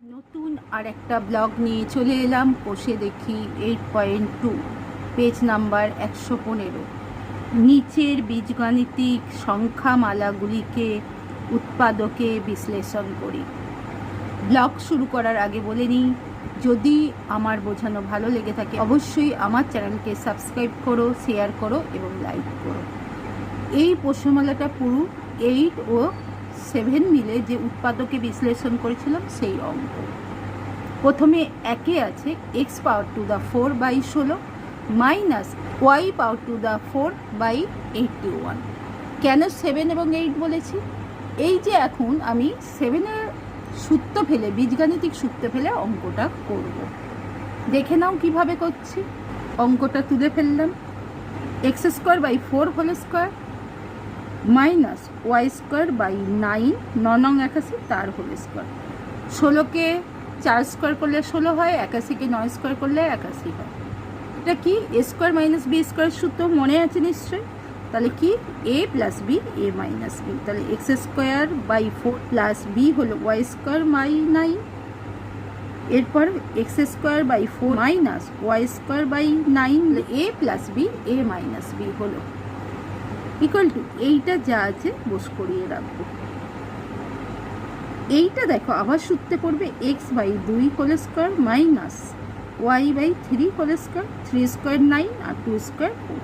নতুন আর একটা ব্লগ নিয়ে চলে এলাম। বসে দেখি eight point two page number একশো পনেরো। নিচের বীজগাণিতিক সংখ্যামালাগুলিকে উৎপাদকে বিশ্লেষণ করি। ব্লগ শুরু করার আগে বলে নিই, যদি আমার বোঝানো ভালো লেগে থাকে, অবশ্যই আমার চ্যানেলকে সাবস্ক্রাইব করো শেয়ার করো এবং লাইক করো। এই প্রশ্নমালাটা পুরো এইট ও সেভেন মিলে যে উৎপাদকে বিশ্লেষণ করেছিলাম, সেই অঙ্ক। প্রথমে একে আছে x power to the four by ষোলো minus y power to the four by eighty one কেন সেভেন এবং এইট বলেছি? এই যে এখন আমি সেভেনের সূত্র ফেলে, বীজগাণিতিক সূত্র ফেলে অঙ্কটা করব। দেখে নাও কীভাবে করছি। অঙ্কটা তুলে ফেললাম। X square by four whole square minus y square by nine ন নং একাশি, তার হোল স্কোয়ার। ষোলোকে চার স্কোয়ার করলে ষোলো হয়, একাশিকে নয় স্কোয়ার করলে একাশি হয়। এটা কি? A square minus b square সূত্র মনে আছে নিশ্চয়ই? তাহলে কি? A plus b, a minus b. তাহলে x square by four plus b হলো ওয়াই স্কোয়ার বাই নাইন। এরপর x square by four minus y square by nine, a plus b, a minus b হলো। Equal to এইটা যা আছে বোস করিয়ে রাখব। এইটা দেখো, আবার সূত্রে পড়বে এক্স বাই দুই whole square minus y by three whole square three square nine R two square four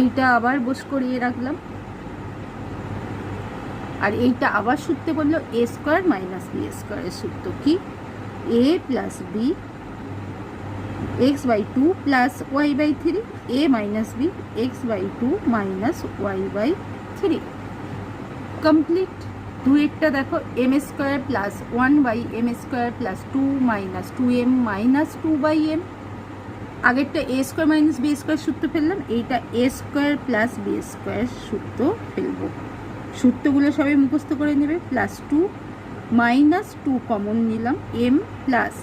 এইটা আবার বোস করিয়ে রাখলাম। আর এইটা আবার সূত্রে বলল এ স্কোয়ার মাইনাস বি স্কোয়ারের সূত্র কি? A plus b x by two plus y by three a minus b x by two minus y by three complete দুইটা দেখো m square plus one by m square plus two minus two m minus two by m আগেরটা a square minus b square সূত্র ফেললাম, এইটা a square plus b square সূত্র ফেলব। সূত্রগুলো সবাই মুখস্থ করে নেবে plus two minus two common নিলাম এম প্লাস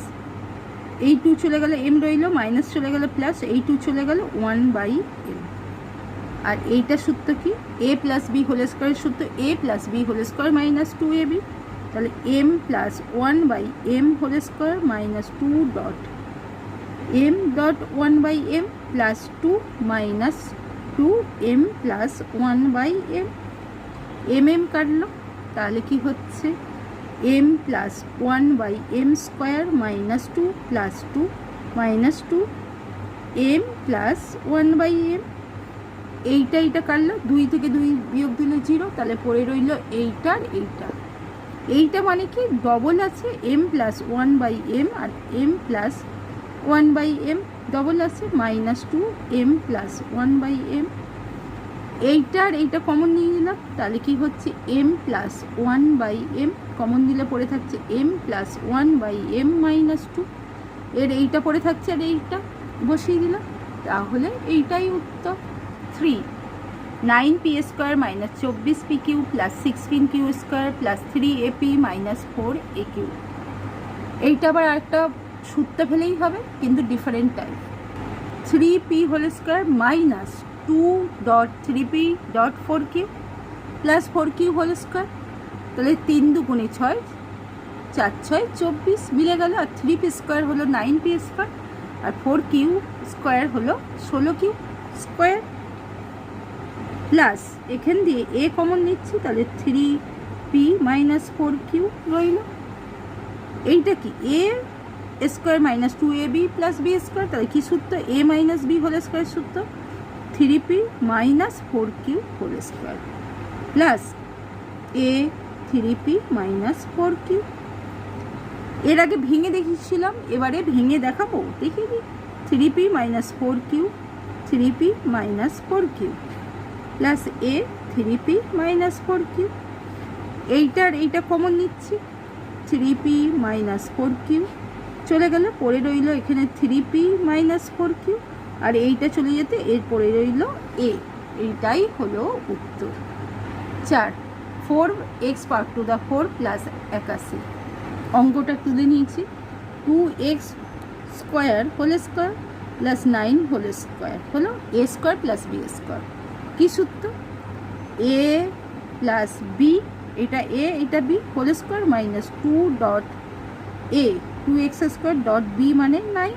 এই টু চলে গেলে এম রইল মাইনাস চলে গেলে প্লাস এই টু চলে গেল ওয়ান বাই এম আর এইটা সূত্র কি? এ প্লাস বি হোল স্কোয়ারের সূত্র a plus b whole square minus two a b তাহলে m plus one by m whole square minus two dot m dot one by m plus two minus two m plus one by m m m কাটলো, তাহলে কি হচ্ছে? M plus one by m square minus two plus two minus two m plus one by m এইটা এইটা কাটলো, দুই থেকে দুই বিয়োগ দিলে জিরো তাহলে পড়ে রইল এইটার এইটা। এইটা মানে কি? ডবল আছে m plus one by m R m plus one by m double আছে minus two m plus one by m এইটার, এইটা কমন নিয়ে নিলাম। তাহলে কি হচ্ছে? M plus one by m common দিলে পড়ে থাকছে m plus one by m minus two এর এইটা পড়ে থাকছে আর এইটা বসিয়ে দিলাম। তাহলে এইটাই উত্তর। Three nine p square minus চব্বিশ p q plus sixteen q square plus three a p minus four a q এইটা আবার একটা সূত্র ফেলেই হবে, কিন্তু different type three p whole square minus two dot three p dot four q plus four q whole square তাহলে তিন দুগুণে ছয়, চার ছয়, চব্বিশ মিলে গেল আর থ্রি পি স্কোয়ার হলো নাইন পি স্কোয়ার আর ফোর কিউ স্কোয়ার হলো ষোলো কিউ স্কোয়ার প্লাস এখান দিয়ে এ কমন নিচ্ছি, তাহলে three p minus four q রইল। এইটা কি? A square minus two a b plus b square তাহলে কী সূত্র? A minus b whole square সূত্র। Three p minus four q whole square plus a three p minus four q. এর আগে ভেঙে দেখিয়েছিলাম, এবারে ভেঙে দেখাবো। দেখিয়ে দিই three p minus four q three p minus four q, plus a three p minus four q. এইটার, এইটা কমন নিচ্ছি। Three p minus four q. চলে গেল পরে রইল এখানে three p minus four q. আর এইটা চলে যেতে এর পরে রইল এ। এইটাই হলো উত্তর। চার four x power to the four plus একাশি। অঙ্কটা তুলে নিয়েছি। Two x square whole square plus nine whole square হলো a square plus b square কী সূত্র? এ প্লাস বি এটা এ এটা b whole square minus two dot a two x square dot b মানে nine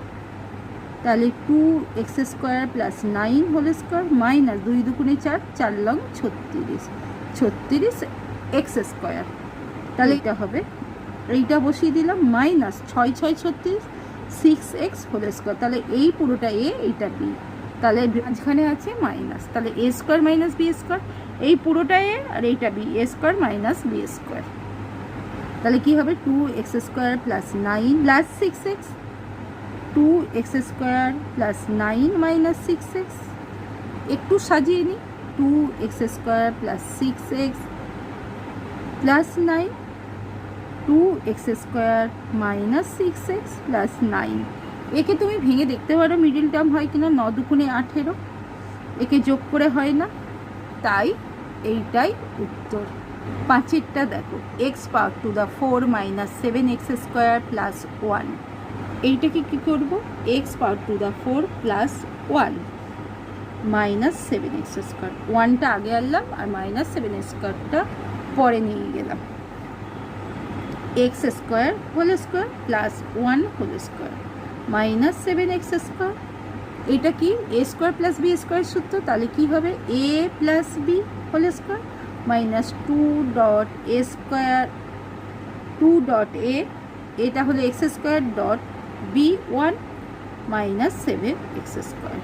তাহলে two x square plus nine whole square minus দুই দুগুণে চার চার লং ছত্রিশ। ছত্রিশ এক্স স্কোয়ার তাহলে এটা হবে, এইটা বসিয়ে দিলাম মাইনাস ছয় ছয় ছত্রিশ সিক্স এক্স হোল স্কোয়ার তাহলে এই পুরোটা এ এইটা বি তাহলে মাঝখানে আছে মাইনাস তাহলে a square minus b square এই পুরোটা এ আর এইটা b a square minus b square তাহলে কী হবে? Two x square plus nine plus six x two x square plus nine minus six x একটু সাজিয়ে নিই two x square plus six x plus nine two x square minus six x plus nine একে তুমি ভেঙে দেখতে পারো middle term হয় কিনা ন দুগুণে আঠেরো। একে যোগ করে হয় না, তাই এইটাই উত্তর। পাঁচেরটা দেখো x power to the four minus seven x square plus one এইটাকে কী করব? X power to the four plus one minus seven x square ওয়ানটা আগে আনলাম আর মাইনাস সেভেন স্কোয়ারটা পরে নিয়ে গেলাম। X square whole square plus one whole square minus seven x square এটা কি? A square plus b square সূত্র, তাহলে কি হবে? A plus b whole square minus two dot a square two dot a এটা হলো x square dot b one minus seven x square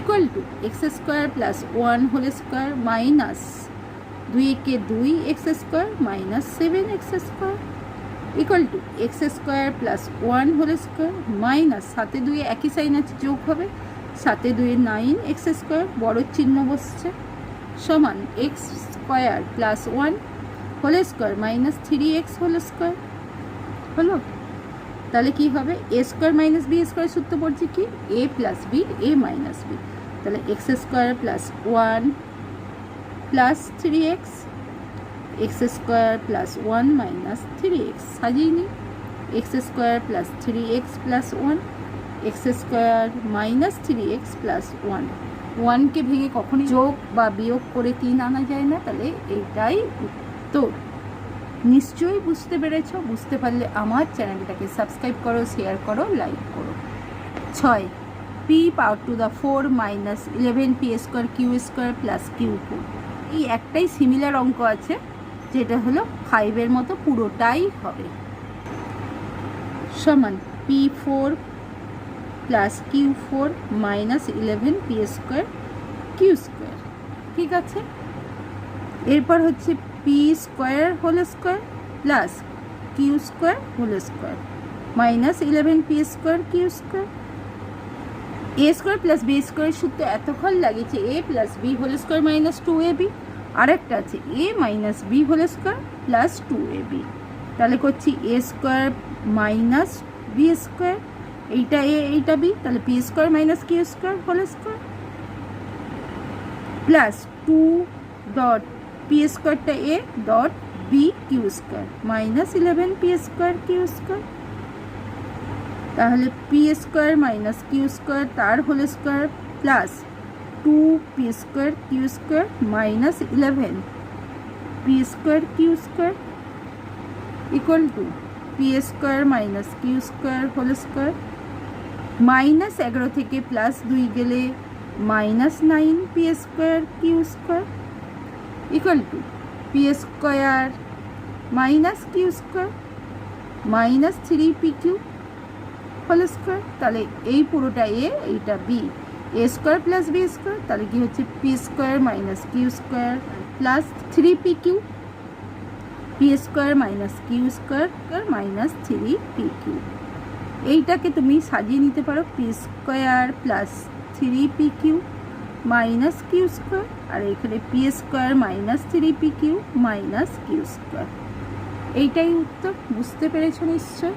equal to x square plus one whole square minus দুই একে দুই x square minus seven x square equal two x square plus one whole square minus সাতে দুই একই sign আছে যোগ হবে। সাতে দুই নাইন এক্স স্কোয়ার বড় চিহ্ন বসছে। সমান x square plus one whole square minus three x whole square হলো? তাহলে কি হবে? A square minus b square সূত্র পড়ছে কি? A plus b a minus b তাহলে x square plus one plus three x x square plus one minus three x সাজিয়ে নিই। X square plus three x plus one x square minus three x plus one ওয়ানকে ভেঙে কখনই যোগ বা বিয়োগ করে তিন আনা যায় না, তাহলে এইটাই উত্তর। নিশ্চয়ই বুঝতে পেরেছ, বুঝতে পারলে আমার চ্যানেলটাকে সাবস্ক্রাইব করো শেয়ার করো লাইক করো। ছয় p power to the four minus eleven p square q square plus q four এই একটাই সিমিলার অঙ্ক আছে, যেটা হলো ফাইভের মতো পুরোটাই হবে। সমান p four plus q four minus eleven p square q square ঠিক আছে? এরপর হচ্ছে p square whole square plus q square whole square minus eleven p square q square a square plus b square সূত্রে এতক্ষণ লাগিয়েছে a plus b whole square minus two a b আরেকটা আছে a minus b whole square plus two a b তাহলে করছি a square minus b square এইটা এ এইটা B তাহলে p square minus q square whole square plus two dot p স্কোয়ারটা a dot b q square minus eleven p square q square তাহলে p square minus q square তার whole square plus two p square q square minus eleven p square q square equal to p square minus q square whole square minus এগারো থেকে plus দুই গেলে minus nine p square q square equal two P square minus Q square minus three P Q whole square তাহলে এই পুরোটা এ এইটা B A square plus B square তাহলে কি হচ্ছে? P square minus Q square plus three P Q P square minus Q square minus three P Q এইটাকে তুমি সাজিয়ে নিতে পারো। P square plus three P Q minus Q square আর এখানে P square minus three P Q minus Q square এইটাই উত্তর, বুঝতে পেরেছ নিশ্চয়?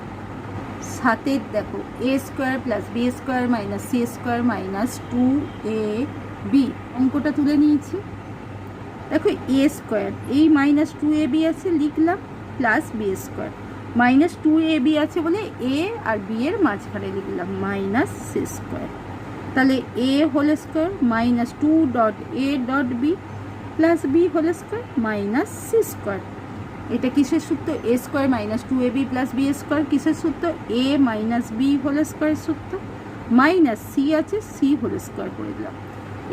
সাতের দেখো A square plus B square minus C square minus two A B অঙ্কটা তুলে নিয়েছি। দেখো এ স্কোয়ার এই মাইনাস টু এ বি আছে, লিখলাম plus B square minus two A B আছে বলে এ আর বি এর মাঝখানে লিখলাম মাইনাস সি স্কোয়ার তাহলে A whole square minus two dot A dot B plus B whole square minus C square এটা কিসের সূত্র? A square minus two A B plus B square কিসের সূত্র? A minus B whole square সূত্র। Minus C আছে C whole square করে দিলাম।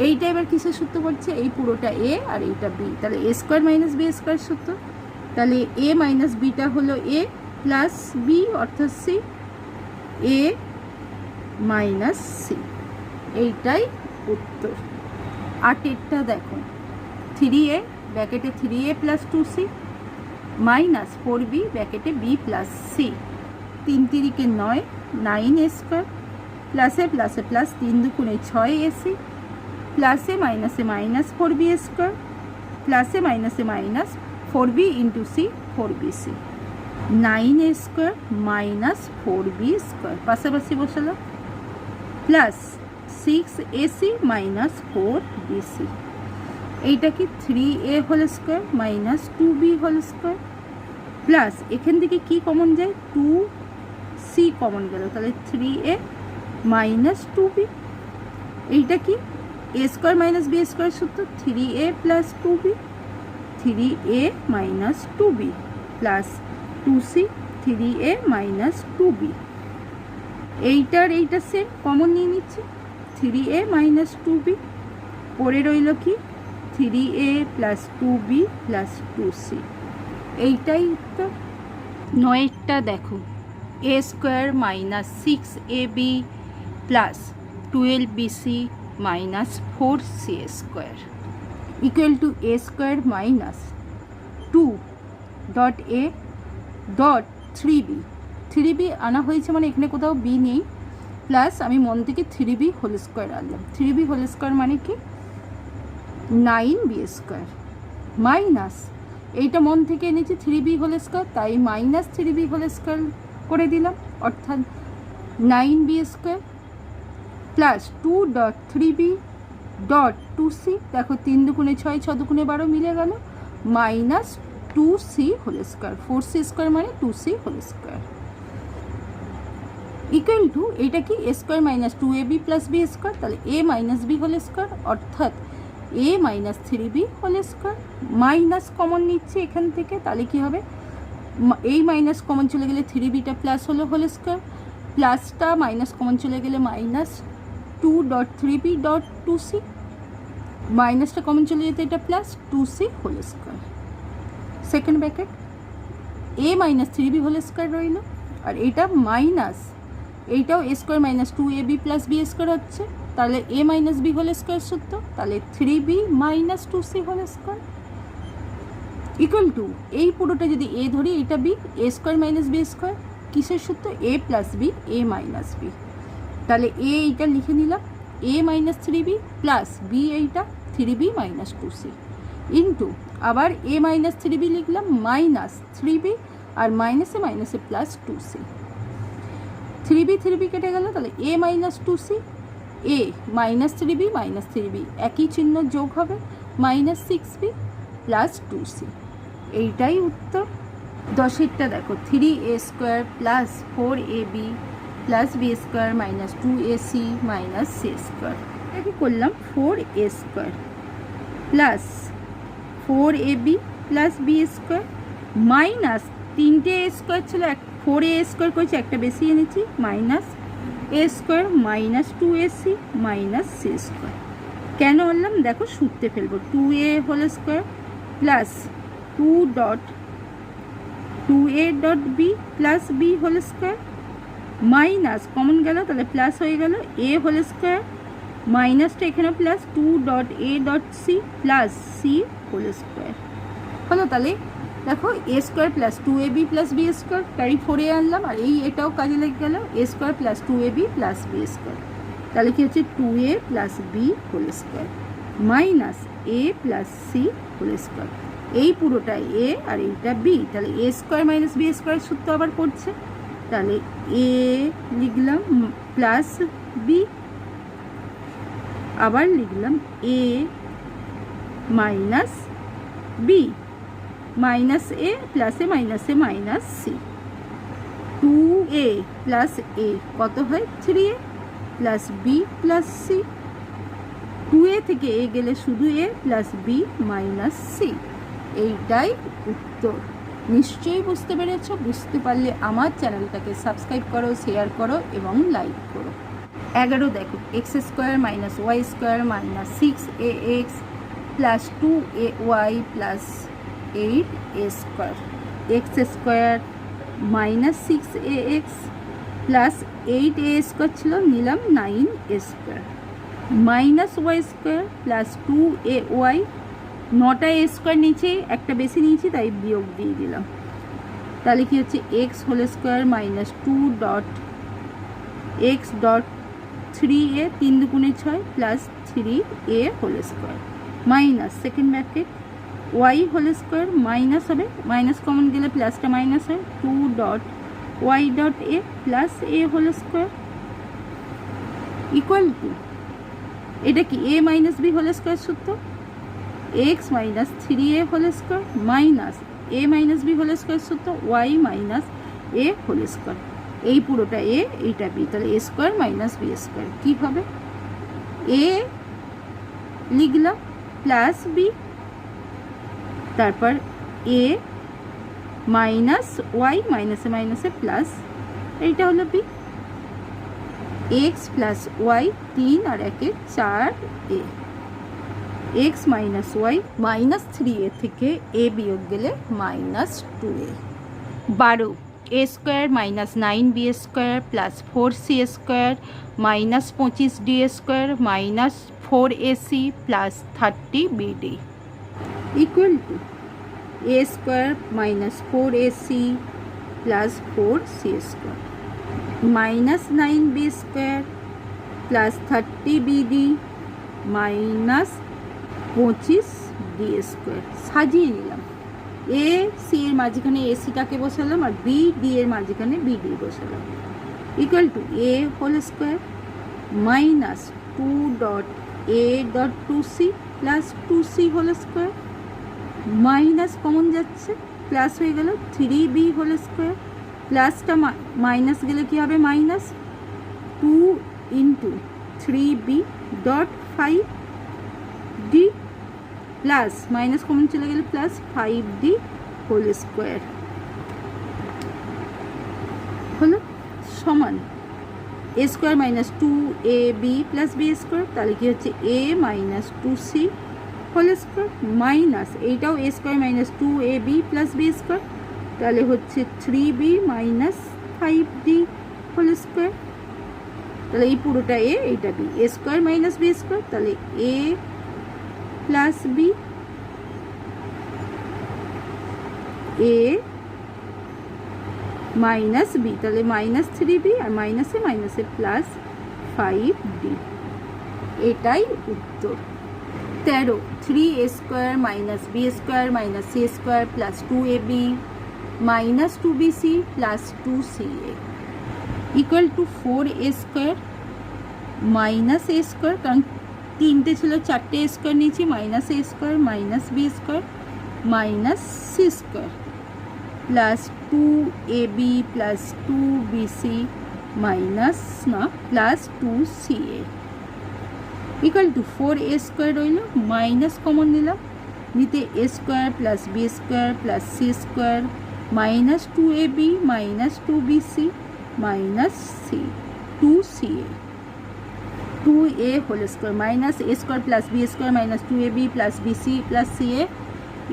এইটা এবার কিসের সূত্র পড়ছে এই পুরোটা এ আর এইটা বি তাহলে A square minus B square সূত্র। তাহলে এ মাইনাস বিটা হলো এ প্লাস বি অর্থাৎ সি এ মাইনাস সি এইটাই উত্তর। আটেরটা দেখো। Three A ব্যাকেটে three A plus two C minus four B ব্যাকেটে B plus C তিন তিরিকে নয় নাইন এ স্কোয়ার প্লাসে প্লাসে প্লাস তিন দুকুণে ছয় এসি প্লাসে মাইনাসে মাইনাস ফোর বি স্কোয়ার প্লাসে মাইনাসে minus four B into C four B C nine A square minus four B square পাশাপাশি বসালো plus six A C minus four B C এইটা কি three A whole square minus two B whole square plus এখান থেকে কি common যায়? Two C common গেল। তাহলে three A minus two B এইটা কি? A square minus B square সূত্র three A plus two B three A minus two B plus two C three A minus two B এইটার, এইটা same common নিয়ে নিচ্ছে। Three A minus two B পরে রইল কি? Three A plus two B plus two C এইটাই তো? নয়েরটা দেখো। A square minus six A B plus twelve B C minus four C square equal to A square minus two dot A dot three B three B আনা হয়েছে মানে এখানে কোথাও B নেই। প্লাস আমি মন থেকে থ্রি বি হোল স্কোয়ার আনলাম। থ্রি বি হোল স্কোয়ার মানে কি? Nine B square. মাইনাস। এইটা মন থেকে এনেছি থ্রি বি হোল স্কোয়ার, তাই minus three B whole square করে দিলাম। অর্থাৎ nine B square plus two dot three B dot two C, দেখো তিন দুগুণে ছয়, ছ দুগুণে বারো মিলে গেল। Minus two C whole square. Four C square মানে two C whole square. Equal to এটা কি square minus two A B plus B square তাহলে A minus B whole square অর্থাৎ A minus three B whole square minus common নিচ্ছে এখান থেকে, তাহলে কি হবে? এই মাইনাস কমন চলে গেলে থ্রি বিটা প্লাস হলো হোল স্কোয়ার প্লাসটা মাইনাস কমন চলে গেলে minus two dot three B dot two C মাইনাসটা কমন চলে যেতে এটা plus two C whole square second bracket A minus three B whole square রইল, আর এটা মাইনাস এইটাও A square minus two A B plus B square হচ্ছে। তাহলে A minus B whole square সূত্র, তাহলে three B minus two C whole square equal to এই পুরোটা যদি এ ধরি এটা B A square minus B square কিসের সূত্র? A plus B A minus B তাহলে এ এইটা লিখে নিলাম A minus three B plus B এইটা three B minus two C into আবার এ মাইনাস থ্রি বি লিখলাম মাইনাস থ্রি বি আর মাইনাসে মাইনাসে plus two C three B three B কেটে গেল, তাহলে A minus two C A minus three B minus three B একই চিহ্ন যোগ হবে minus six B plus two C এইটাই উত্তর। দশেরটা দেখো three A square plus four A B plus B square minus two A C minus C square এটা কি করলাম? Four A square plus four A B plus B square minus তিনটে A square ছিল এক ফোর এ স্কোয়ার করেছি, একটা বেশি এনেছি, minus A square, minus two A C, minus C square. কেন আনলাম দেখো সূত্রে ফেলব, two A whole square plus two dot, two A dot B plus B whole square, minus, common গেল, তাহলে প্লাস হয়ে গেল, এ হোল স্কোয়ার, মাইনাসটা এখানে plus two dot A dot C plus C whole square. হলো তাহলে দেখো A square plus two A B plus B square carry ফোরে আনলাম, আর এই এটাও কাজে লেগে গেল A square plus two A B plus B square তাহলে কি হচ্ছে? Two A plus B whole square minus A plus C whole square এই পুরোটা এ আর এইটা বি তাহলে A square minus B square সূত্র আবার পড়ছে। তাহলে এ লিখলাম প্লাস বি আবার লিখলাম A minus B minus A প্লাসে মাইনাসে minus C two A plus A কত হয়? Three A plus B plus C two A থেকে এ গেলে শুধু A plus B minus C এইটাই উত্তর। নিশ্চয়ই বুঝতে পেরেছ? বুঝতে পারলে আমার চ্যানেলটাকে সাবস্ক্রাইব করো শেয়ার করো এবং লাইক করো। এগারো দেখো X square minus Y square minus six A X plus two A Y plus eight A square, X square minus six A X plus eight A square ছিল, নিলাম nine A square. Minus Y square plus two A Y, নটা A square নিচে, একটা বেশি নিয়েছি, তাই বিয়োগ দিয়ে দিলাম। তাহলে কি হচ্ছে? X whole square minus two dot, X dot three A, তিন দুগুণে ছয় plus three A whole square. Minus second bracket Y whole square minus হবে, মাইনাস কমন গেলে প্লাসটা মাইনাস হয়, two dot Y dot A plus A whole square equal to. এটা কি A minus B whole square সূত্র? X minus three A whole square minus A minus B whole square সূত্র, Y minus A whole square. এই পুরোটা এ, এইটা B, তাহলে A square minus B square. কী হবে? A লিখলাম, প্লাস বি তারপর এ minus Y মাইনাসে মাইনাসে প্লাস এইটা হলো বি এক্স প্লাস ওয়াই তিন আর একে চার A X minus Y minus three A থেকে এ বিয়োগ গেলে মাইনাস টু এ বারো A square minus nine B square plus four C square minus পঁচিশ D square minus four A C plus thirty B D four A C plus four C square minus nine B square plus thirty B D minus পঁচিশ D square সাজিয়ে নিলাম। A C এর মাঝখানে এসিটাকে বসালাম? আর B D এর মাঝখানে B D বসালাম। Equal to A whole square minus two dot A dot two C plus two C whole square minus common যাচ্ছে প্লাস হয়ে গেল থ্রি বি হোল স্কোয়ার প্লাসটা মাইনাস গেলে কী হবে minus two into three B dot five D plus minus common চলে গেলে plus five D whole square হলো সমান। A square minus two A B plus B square তাহলে কি হচ্ছে? A minus two C whole square minus এইটাও A square minus two A B plus B square তাহলে হচ্ছে three B minus five D whole square তাহলে এই পুরোটা এ এইটা B A square minus B square তাহলে A plus B A minus B তাহলে minus three B আর মাইনাসে মাইনাসে প্লাস ফাইভ ডি এটাই উত্তর। তেরো three A square minus B square minus C square plus two A B minus two B C plus two C A equal to four A square minus A square কারণ তিনটে ছিল, চারটে square নিয়েছি minus A square minus B square minus C square plus two A B plus two B C minus না plus two C A equal to four A square রইল, minus common নিলাম, নিতে A square plus B square plus C square, minus two A B, minus two B C, minus C, two C A. Two A whole square, minus A square plus B square, minus two A B plus B C plus C A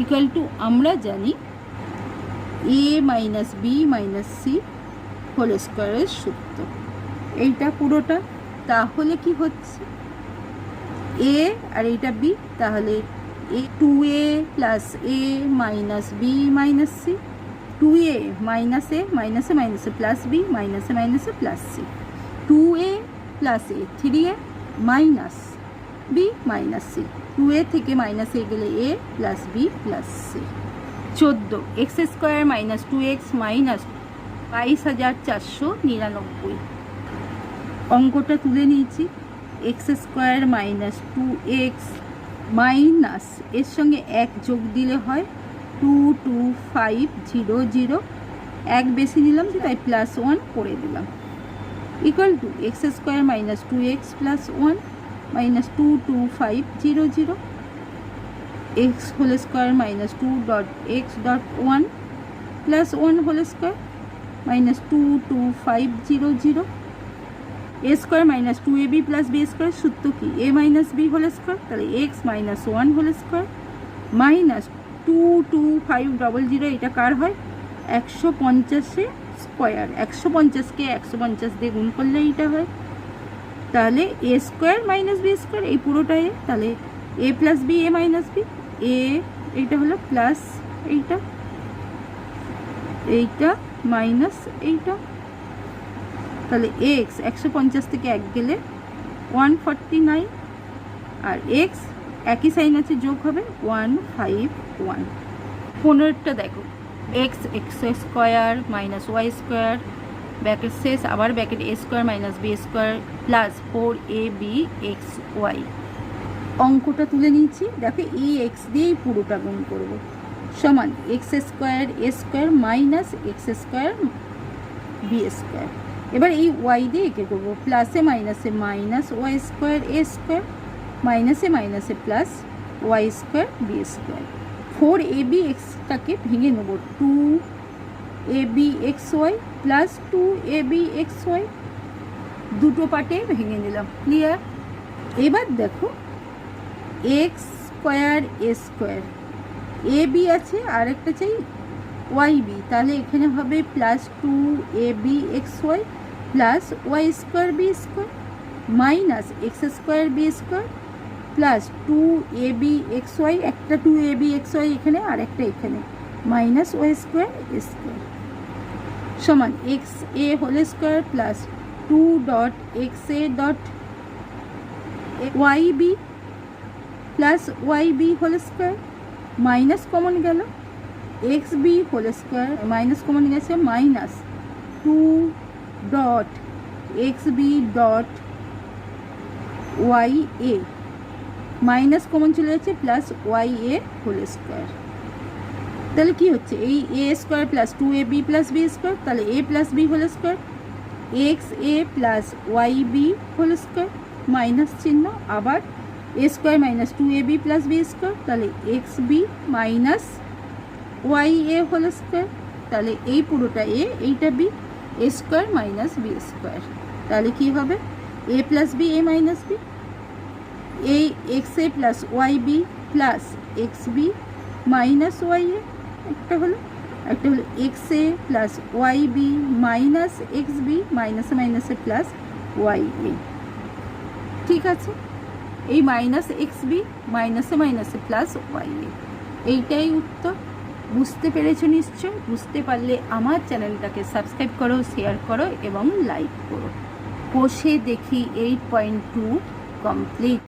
equal to আমরা জানি A minus B minus C whole স্কোয়ারের সূত্র। এইটা পুরোটা, তাহলে কি হচ্ছে? এ আর এইটা বি তাহলে A two A plus A minus B minus C two A minus A মাইনাসে মাইনাসে প্লাস বি মাইনাসে মাইনাসে plus C two A plus A three A minus B minus C two A থেকে মাইনাস এ গেলে A plus B plus C চোদ্দ X square minus two X minus বাইশ হাজার চারশো নিরানব্বই। অঙ্কটা তুলে নিয়েছি। X square minus two X minus, এর সঙ্গে এক যোগ দিলে হয় two two five zero zero. এক বেশি নিলাম তাই প্লাস ওয়ান করে দিলাম। Equal to X square minus two X plus one minus two two five zero zero. X whole square minus two dot X dot one plus one whole square minus two two five zero zero. A square minus two A B plus B square সূত্র কি? A minus B whole square তাহলে X minus one whole square minus two two five double zero এটা কার হয়? একশো পঞ্চাশে square একশো পঞ্চাশকে একশো পঞ্চাশ দিয়ে গুণ করলে এইটা হয়। তাহলে A square minus B square এই পুরোটা এ তাহলে A plus B A minus B A এইটা হলো প্লাস এইটা এইটা মাইনাস এইটা। তাহলে এক্স একশো পঞ্চাশ থেকে এক গেলে ওয়ান ফর্টি নাইন আর এক্স একই সাইন আছে, যোগ হবে ওয়ান ফাইভ ওয়ান পনেরোটা দেখো X X square minus Y square bracket শেষ, আবার bracket A square minus B square plus four A B X Y অঙ্কটা তুলে নিয়েছি, দেখো এই এক্স দিয়েই পুরোটা গুণ করব। সমান X square A square minus X square B square এবার এই ওয়াই দিয়ে একে করব? প্লাসে মাইনাসে minus Y square A square মাইনাসে মাইনাসে plus Y square B square four A B এক্সটাকে ভেঙে নেব। Two A B X Y plus two A B X Y দুটো পার্টে ভেঙে নিলাম। ক্লিয়ার এবার দেখো X square A square A B আছে আর একটা চাই ওয়াই বি তাহলে এখানে হবে plus two A B X Y plus Y square B square minus X square B square plus two A B X Y একটা two A B X Y এখানে আর একটা এখানে মাইনাস ওয়াই স্কোয়ার স্কোয়ার সমান X A whole square plus two dot X A dot Y B plus Y B whole square minus common গেল। X B whole square minus common গেছে minus two dot X B dot Y A minus common চলে যাচ্ছে plus Y A whole square তাহলে কি হচ্ছে? এই A square plus two A B plus B square তাহলে A plus B whole square X A plus Y B whole square minus চিহ্ন, আবার A square minus two A B plus B square তাহলে X B minus Y A whole square, তাহলে এই পুরোটা এ, এইটা B, A square minus B square. তাহলে কি হবে? A plus B, A minus B. এই X A plus Y B plus X B minus Y A, একটা হলো। একটা হলো X A plus Y B minus X B মাইনাসে মাইনাসে প্লাস ওয়াই এ। ঠিক আছে? এই মাইনাস এক্স বি মাইনাসে মাইনাসে প্লাস ওয়াই এ। এইটাই উত্তর। বুঝতে পেরেছ নিশ্চয়? বুঝতে পারলে আমার চ্যানেলটাকে সাবস্ক্রাইব করো, শেয়ার করো এবং লাইক করো। কষে দেখি এইট পয়েন্ট টু কমপ্লিট।